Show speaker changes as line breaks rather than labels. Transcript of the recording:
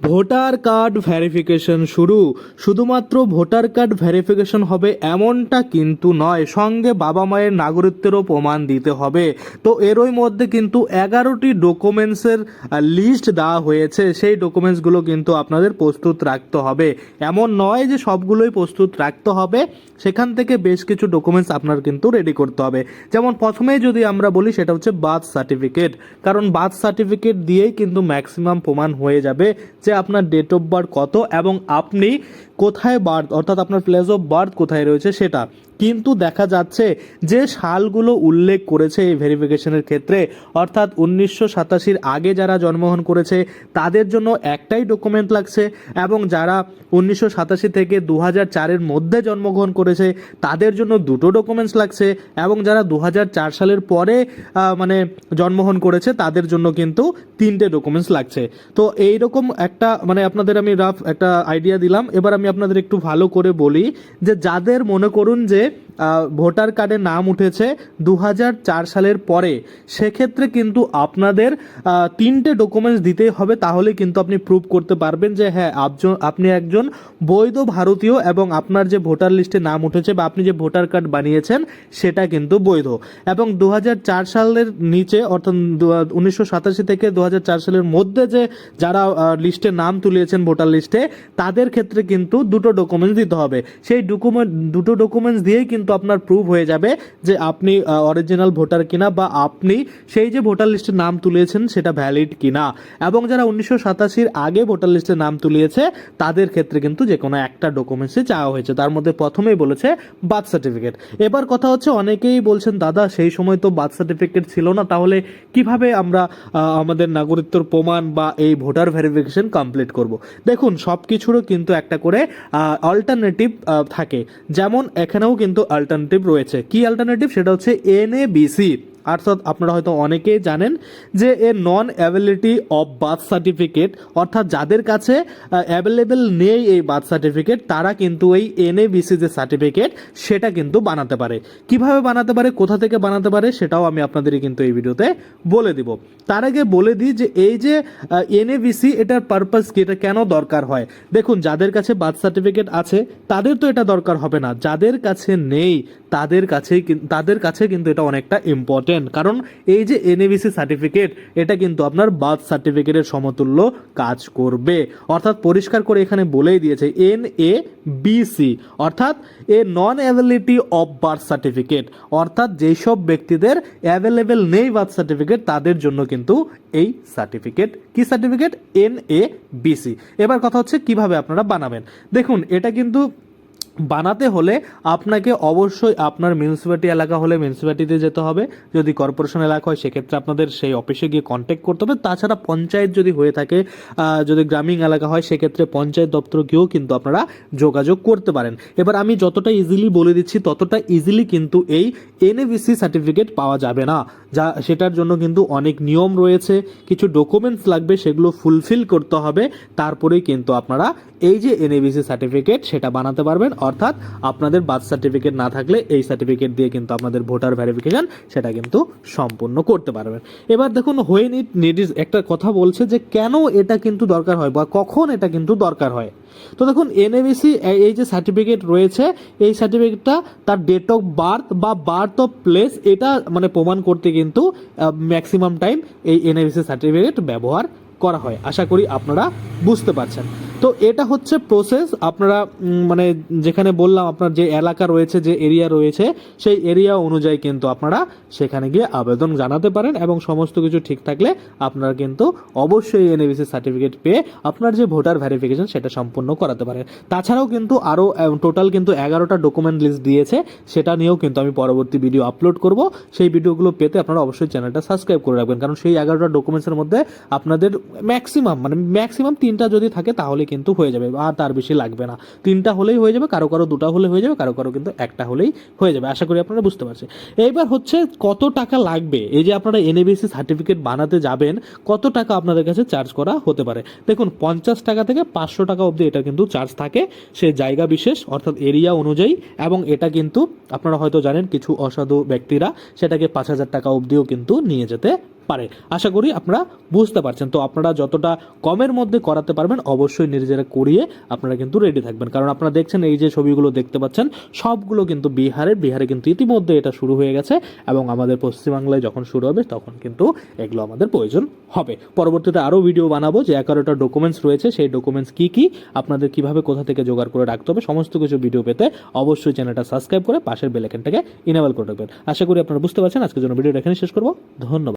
Voter card verification শুরু। শুধুমাত্র voter card verification হবে এমনটা কিন্তু নয়, সঙ্গে বাবা মায়ের নাগরিকত্বেরও প্রমাণ দিতে হবে। তো এরই মধ্যে কিন্তু এগারোটি ডকুমেন্টসের লিস্ট দেওয়া হয়েছে। সেই ডকুমেন্টসগুলো কিন্তু আপনাদের প্রস্তুত রাখতে হবে। এমন নয় যে সবগুলোই প্রস্তুত রাখতে হবে, সেখান থেকে বেশ কিছু ডকুমেন্টস আপনার কিন্তু রেডি করতে হবে। যেমন প্রথমেই যদি আমরা বলি, সেটা হচ্ছে বার্থ সার্টিফিকেট কারণ বার্থ সার্টিফিকেট দিয়েই কিন্তু ম্যাক্সিমাম প্রমাণ হয়ে যাবে। যে আপনার ডেট অফ বার্থ কত এবং আপনি কোথায় বার্থ, অর্থাৎ আপনার প্লেস অফ বার্থ কোথায় রয়েছে সেটা। কিন্তু দেখা যাচ্ছে যে সালগুলো উল্লেখ করেছে এই ভেরিফিকেশনের ক্ষেত্রে, অর্থাৎ উনিশশো সাতাশির আগে যারা জন্মগ্রহণ করেছে, তাদের জন্য একটাই ডকুমেন্ট লাগছে এবং যারা উনিশশো সাতাশি থেকে দু হাজার চারের মধ্যে জন্মগ্রহণ করেছে, তাদের জন্য দুটো ডকুমেন্টস লাগছে এবং যারা দু হাজার চার সালের পরে মানে জন্মগ্রহণ করেছে, তাদের জন্য কিন্তু তিনটে ডকুমেন্টস লাগছে। তো এইরকম একটা মানে আপনাদের আমি রাফ একটা আইডিয়া দিলাম, এবার আমি আপনাদের একটু ভালো করে বলি যে যাদের মনে করুন যে ভোটার কার্ডে নাম উঠেছে দু হাজার চার সালের পরে। সেক্ষেত্রে কিন্তু আপনাদের তিনটে ডকুমেন্টস দিতেই হবে, তাহলে কিন্তু আপনি প্রুভ করতে পারবেন যে হ্যাঁ আপনি একজন বৈধ ভারতীয় এবং আপনার যে ভোটার লিস্টে নাম উঠেছে বা আপনি যে ভোটার কার্ড বানিয়েছেন, সেটা কিন্তু বৈধ। এবং দু হাজার চার সালের নিচে, অর্থাৎ উনিশশো সাতাশি থেকে দু হাজার চার সালের মধ্যে যে যারা লিস্টে নাম তুলিয়েছেন ভোটার লিস্টে, তাদের ক্ষেত্রে কিন্তু দুটো ডকুমেন্টস দিতে হবে। সেই ডকুমেন্ট দুটো ডকুমেন্টস দিয়েই কিন্তু আপনার প্রুভ হয়ে যাবে যে আপনি অরিজিনাল ভোটার কিনা বা আপনি সেই যে ভোটার লিস্টে নাম তুলিয়েছেন সেটা ভ্যালিড কিনা। এবং যারা উনিশশো সাতাশির আগে ভোটার লিস্টে নাম তুলিয়েছে, তাদের ক্ষেত্রে কিন্তু যে কোনো একটা ডকুমেন্টসই চাওয়া হয়েছে। তার মধ্যে প্রথমেই বলেছে বার্থ সার্টিফিকেট এবার কথা হচ্ছে, অনেকেই বলছেন, দাদা, সেই সময় তো বার্থ সার্টিফিকেট ছিল না, তাহলে কীভাবে আমরা আমাদের নাগরিকত্বর প্রমাণ বা এই ভোটার ভেরিফিকেশন কমপ্লিট করব? দেখুন সব কিছুরও কিন্তু একটা করে অল্টারনেটিভ থাকে। যেমন, এখানেও কিন্তু অল্টারনেটিভ রয়েছে। কি অল্টারনেটিভ সেটা হচ্ছে এনএবিসি অর্থাৎ আপনারা হয়তো অনেকেই জানেন যে a non availability of birth certificate অর্থাৎ যাদের কাছে অ্যাভেলেবেল নেই এই বার্থ সার্টিফিকেট তারা কিন্তু এই এনএবিসি যে সার্টিফিকেট সেটা কিন্তু বানাতে পারে। কীভাবে বানাতে পারে, কোথা থেকে বানাতে পারে, সেটাও আমি আপনাদের কিন্তু এই ভিডিওতে বলে দিব। তার আগে বলে দিই যে এই যে এনএবিসি এটার পারপাস কি, এটা কেন দরকার হয়? দেখুন, যাদের কাছে বার্থ সার্টিফিকেট আছে, তাদের তো এটা দরকার হবে না। যাদের কাছে নেই তাদের কাছেই তাদের কাছে কিন্তু এটা অনেকটা ইম্পর্টেন্ট কারণ এই যে এনএবিসি সার্টিফিকেট এটা কিন্তু আপনার বার্থ সার্টিফিকেটের সমতুল্য কাজ করবে। অর্থাৎ পরিষ্কার করে এখানে বলেই দিয়েছে এন এ বিসি অর্থাৎ a non availability of birth certificate অর্থাৎ যেসব ব্যক্তিদের অ্যাভেলেবেল নেই বার্থ সার্টিফিকেট তাদের জন্য কিন্তু এই সার্টিফিকেট কি সার্টিফিকেট এন এ বিসি এবার কথা হচ্ছে কীভাবে আপনারা বানাবেন। দেখুন, এটা কিন্তু বানাতে হলে আপনাকে অবশ্যই আপনার মিউনিসিপ্যালিটি এলাকা হলে মিউনিসিপ্যালিটিতে যেতে হবে। যদি কর্পোরেশন এলাকা হয়, সেক্ষেত্রে আপনাদের সেই অফিসে গিয়ে কন্ট্যাক্ট করতে হবে। তাছাড়া পঞ্চায়েত যদি হয়ে থাকে যদি গ্রামীণ এলাকা হয়, সেক্ষেত্রে পঞ্চায়েত দপ্তর গিয়েও কিন্তু আপনারা যোগাযোগ করতে পারেন। এবার আমি যতটা ইজিলি বলে দিচ্ছি, ততটা ইজিলি কিন্তু এই এনএভিসি সার্টিফিকেট পাওয়া যাবে না। যা, সেটার জন্য কিন্তু অনেক নিয়ম রয়েছে, কিছু ডকুমেন্টস লাগবে, সেগুলো ফুলফিল করতে হবে। তারপরেই কিন্তু আপনারা এই যে এনএবিসি সার্টিফিকেট সেটা বানাতে পারবেন। অর্থাৎ আপনাদের বার্থ সার্টিফিকেট না থাকলে এই সার্টিফিকেট দিয়ে কিন্তু আপনাদের ভোটার ভেরিফিকেশন সেটা কিন্তু সম্পূর্ণ করতে পারবেন। এবার দেখুন হোয়েন ইট নিডিস একটা কথা বলছে যে কেন এটা কিন্তু দরকার হয় বা কখন এটা কিন্তু দরকার হয়। তো দেখুন এনএবিসি এই যে সার্টিফিকেট রয়েছে, এই সার্টিফিকেটটা তার ডেট অফ বার্থ বা বার্থ অফ প্লেস এটা মানে প্রমাণ করতে কিন্তু ম্যাক্সিমাম টাইম এই এনএবিসি সার্টিফিকেট ব্যবহার করা হয়। আশা করি আপনারা বুঝতে পারছেন। তো এটা হচ্ছে প্রসেস আপনারা মানে যেখানে বললাম আপনার যে এলাকা রয়েছে, যে এরিয়া রয়েছে, সেই এরিয়া অনুযায়ী কিন্তু আপনারা সেখানে গিয়ে আবেদন জানাতে পারেন এবং সমস্ত কিছু ঠিক থাকলে আপনারা কিন্তু অবশ্যই এনএবিসি সার্টিফিকেট পেয়ে আপনার যে ভোটার ভেরিফিকেশন সেটা সম্পূর্ণ করাতে পারেন। তাছাড়াও কিন্তু আরও টোটাল কিন্তু এগারোটা ডকুমেন্ট লিস্ট দিয়েছে, সেটা নিয়েও কিন্তু আমি পরবর্তী ভিডিও আপলোড করব। সেই ভিডিওগুলো পেতে আপনারা অবশ্যই চ্যানেলটা সাবস্ক্রাইব করে রাখবেন, কারণ সেই এগারোটা ডকুমেন্টসের মধ্যে আপনাদের ম্যাক্সিমাম মানে ম্যাক্সিমাম তিনটা যদি থাকে তাহলে কিন্তু হয়ে যাবে আর তার বেশি লাগবে না। তিনটা হলেই হয়ে যাবে, কারও কারও দুটা হলে হয়ে যাবে, কারও কারও কিন্তু একটা হলেই হয়ে যাবে। আশা করি আপনারা বুঝতে পারছেন। এইবার হচ্ছে কত টাকা লাগবে? এই যে আপনারা এনএবিসি সার্টিফিকেট বানাতে যাবেন, কত টাকা আপনাদের কাছে চার্জ করা হতে পারে? দেখুন, পঞ্চাশ টাকা থেকে পাঁচশো টাকা অবধি এটা কিন্তু চার্জ থাকে। সে জায়গা বিশেষ, অর্থাৎ এরিয়া অনুযায়ী, এবং এটা কিন্তু আপনারা হয়তো জানেন, কিছু অসাধু ব্যক্তিরা সেটাকে পাঁচ হাজার টাকা অবধিও কিন্তু নিয়ে যেতে পারে। আশা করি আপনারা বুঝতে পারছেন। তো আপনারা যতটা কমের মধ্যে করাতে পারবেন, অবশ্যই নিজেরা করিয়ে আপনারা কিন্তু রেডি থাকবেন। কারণ আপনারা দেখছেন এই যে ছবিগুলো দেখতে পাচ্ছেন, সবগুলো কিন্তু বিহারের বিহারে কিন্তু ইতিমধ্যে এটা শুরু হয়ে গেছে এবং আমাদের পশ্চিমবাংলায় যখন শুরু হবে, তখন কিন্তু এগুলো আমাদের প্রয়োজন হবে। পরবর্তীতে আরও ভিডিও বানাবো যে এগারোটা ডকুমেন্টস রয়েছে, সেই ডকুমেন্টস কী কী, আপনাদের কীভাবে কোথা থেকে জোগাড় করে রাখতে হবে, সমস্ত কিছু ভিডিও পেতে অবশ্যই চ্যানেলটা সাবস্ক্রাইব করে পাশের বেলাইকেনটাকে ইনেবল করে রাখবেন। আশা করি আপনারা বুঝতে পারছেন। আজকের জন্য ভিডিওটা এখানে শেষ করব। ধন্যবাদ।